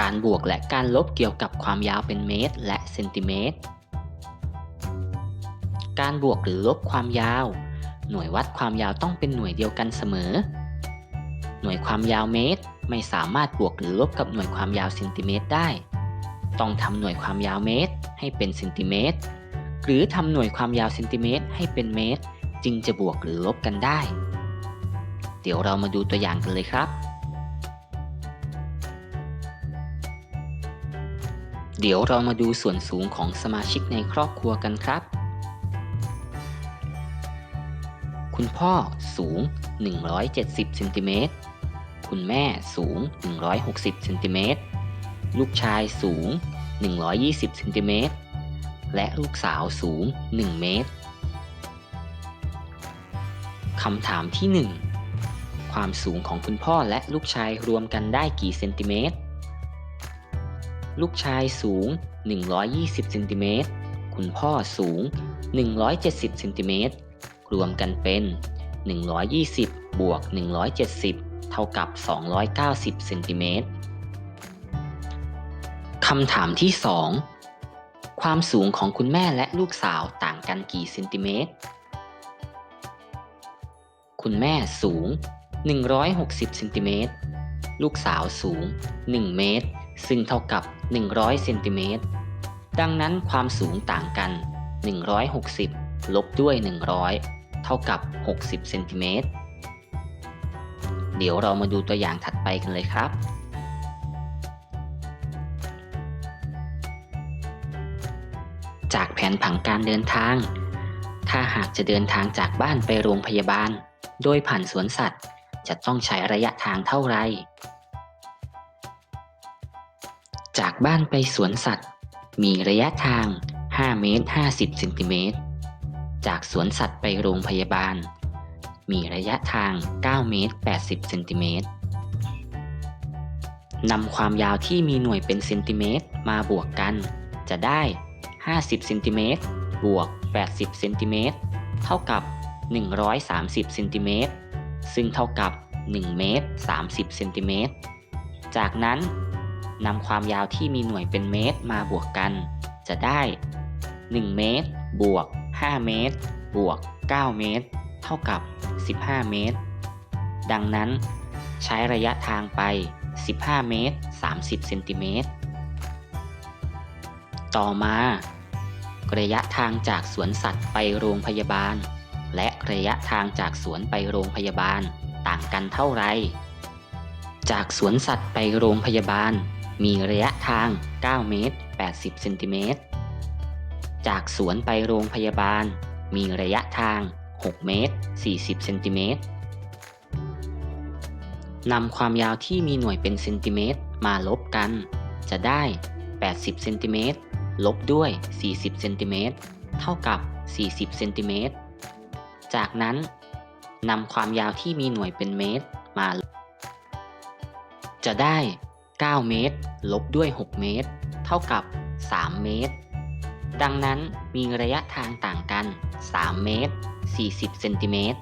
การบวกและการลบเกี่ยวกับความยาวเป็นเมตร และเซนติเมตร การบวกหรือลบความยาว หน่วยวัดความยาวต้องเป็นหน่วยเดียวกันเสมอ หน่วยความยาวเมตรไม่สามารถบวกหรือลบกับหน่วยความยาวเซนติเมตรได้ ต้องทำหน่วยความยาวเมตรให้เป็นเซนติเมตร หรือทำหน่วยความยาวเซนติเมตรให้เป็นเมตร จึงจะบวกหรือลบกันได้ เดี๋ยวเรามาดูตัวอย่างกันเลยครับ เดี๋ยวเรามาดูส่วนสูงของสมาชิกในครอบครัวกันครับ คุณพ่อสูง 170เซนติเมตร คุณแม่สูง 160เซนติเมตร ลูกชายสูง 120เซนติเมตร และลูกสาวสูง 1 เมตร คำถามที่ 1 ความสูงของคุณพ่อและลูกชายรวมกันได้กี่เซนติเมตร ลูกชายสูง 120เซนติเมตร คุณพ่อสูง 170เซนติเมตร รวมกันเป็น 120 บวก 170 เท่ากับ 290เซนติเมตรคำถามที่ 2 ความสูงของคุณแม่และลูกสาวต่างกันกี่เซนติเมตร คุณแม่สูง 160เซนติเมตร ลูกสาวสูง 1 เมตร ซึ่งเท่ากับ 100เซนติเมตร ดังนั้นความสูงต่างกัน 160 ลบด้วย 100 เท่ากับ 60เซนติเมตร เดี๋ยวเรามาดูตัวอย่างถัดไปกันเลยครับจากแผนผังการเดินทาง ถ้าหากจะเดินทางจากบ้านไปโรงพยาบาล โดยผ่านสวนสัตว์ จะต้องใช้ระยะทางเท่าไหร่ จากบ้านไปสวนสัตว์ มีระยะทาง 5 เมตร 50 เซนติเมตร จากสวนสัตว์ไปโรงพยาบาล มีระยะทาง 9 เมตร 80 เซนติเมตรนำความยาวที่มีหน่วยเป็นเซนติเมตรมาบวกกัน จะได้ 50 เซนติเมตร บวก 80 เซนติเมตร เท่ากับ 130 เซนติเมตร ซึ่งเท่ากับ 1 เมตร 30 เซนติเมตร จากนั้น นำความยาวที่มีหน่วยเป็นเมตรมาบวกกัน จะได้ 1 เมตร บวก 5 เมตร บวก 9 เมตร เท่ากับ 15 เมตร ดังนั้น ใช้ระยะทางไป 15 เมตร 30 เซนติเมตร ต่อมา ระยะทางจากสวนสัตว์ไปโรงพยาบาล และระยะทางจากสวนไปโรงพยาบาลต่างกันเท่าไหร่จากสวนสัตว์ไปโรงพยาบาล มีระยะทาง 9 เมตร 80 เซนติเมตร จากสวนไปโรงพยาบาล มีระยะทาง 6 เมตร 40 เซนติเมตรนำความยาวที่มีหน่วยเป็นเซนติเมตรมาลบกัน จะได้ 80 เซนติเมตรลบด้วย 40 เซนติเมตรเท่ากับ 40 เซนติเมตร จากนั้นนำความยาวที่มีหน่วยเป็นเมตรมา จะได้ 9 เมตร ลบด้วย 6 เมตร เท่ากับ 3 เมตร ดังนั้นมีระยะทางต่างกัน 3 เมตร 40 เซนติเมตร